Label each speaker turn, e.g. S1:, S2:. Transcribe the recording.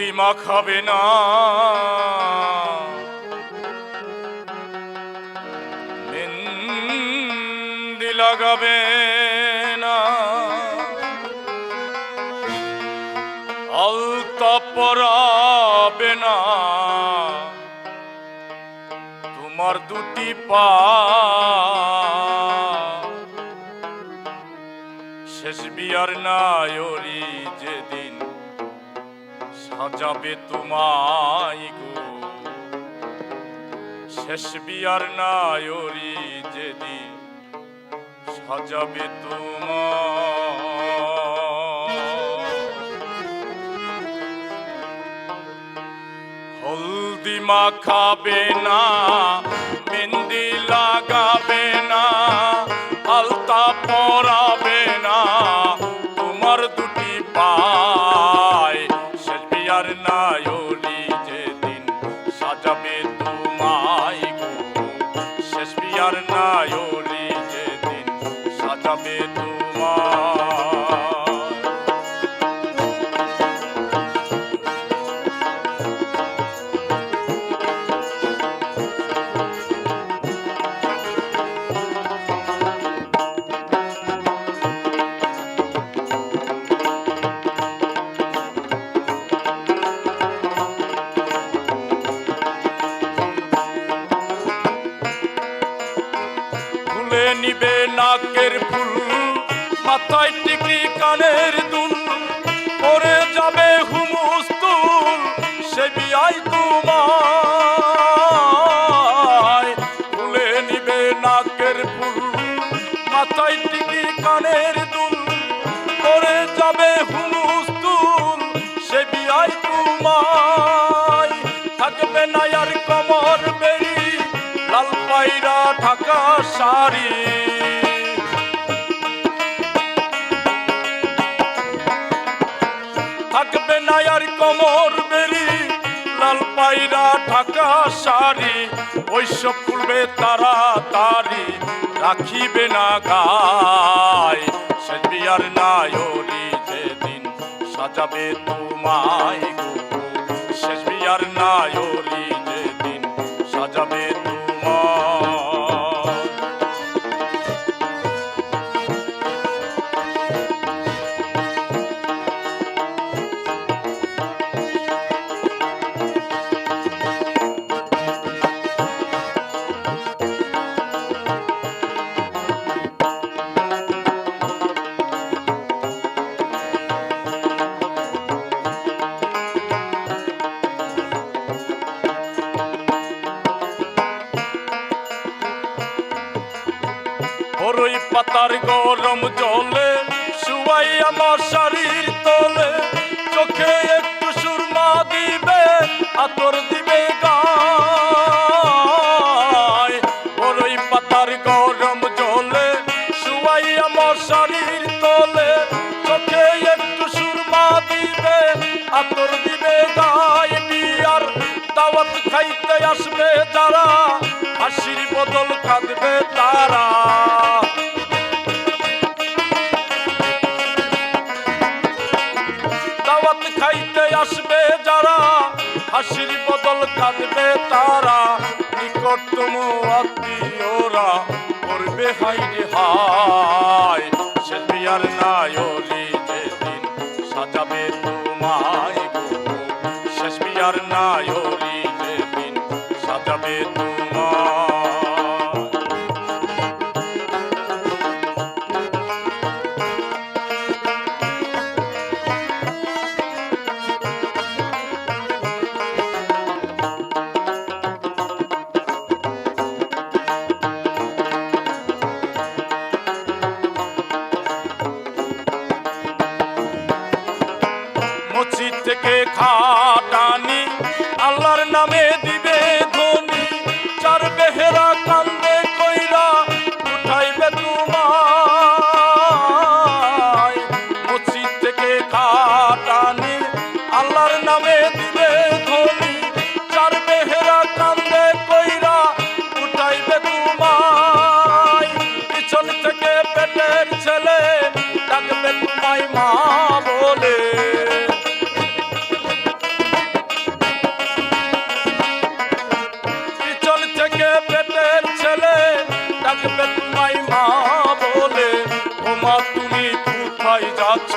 S1: হলদি মাখাবে না। মেহেন্দি লাগাবে না। আলতা পরাবে না। তোমার দুটি পা। শেষ বিয়ার নায়রি যেদিন সাজাবে তোমায় গো। শেষ বিয়ার নায়রি যেদিন সাজাবে তোমায়। হলদি মাখাবে না সাজাবে তোমায় নাকের ফুল, মাথায় টিকলি কানের দুল পরে যাবে হুমুস তুল, সে বিয়াই তোমায়। খুলে নিবে নাকের ফুল, মাথায় টিকলি কানের দুল পরে যাবে হুমুস তুল, সে বিয়াই তোমায়। থাকবে না আর কমর বেরি লাল পায়রা ঢাকা শাড়ি। থাকবে না আর কমর বেরি, লাল পায়রা ঢাকা শাড়ি, ওইসব খুলবে তাড়াতাড়ি, রাখিবে না গায়। সে বিয়ার নায়রি যেদিন সাজাবে তোমায় গো শেষ বিয়ার নায়রি পাতার গরম জলে, শুয়াই আমার শরীর তোলে। চোখে একটু সুরমা দিবে, আতর দিবে গায়। বড়ই পাতার গরম জলে, শুয়াই আমার শরীর তোলে। চোখে একটু সুরমা দিবে, আতর দিবে গায়। বিয়ার দাওয়াত খাইতে আসবে যারা, হাসির বদল কাঁদবে। হাসির বদল কাঁদবে তারা, নিকটতম আত্মীয়রা করবে হাই রে হাই সে বিয়ার নায়রি যেদিন সাজাবে তোমায় শেষ বিয়ার নাই মা তুমি কোথায় যাচ্ছ?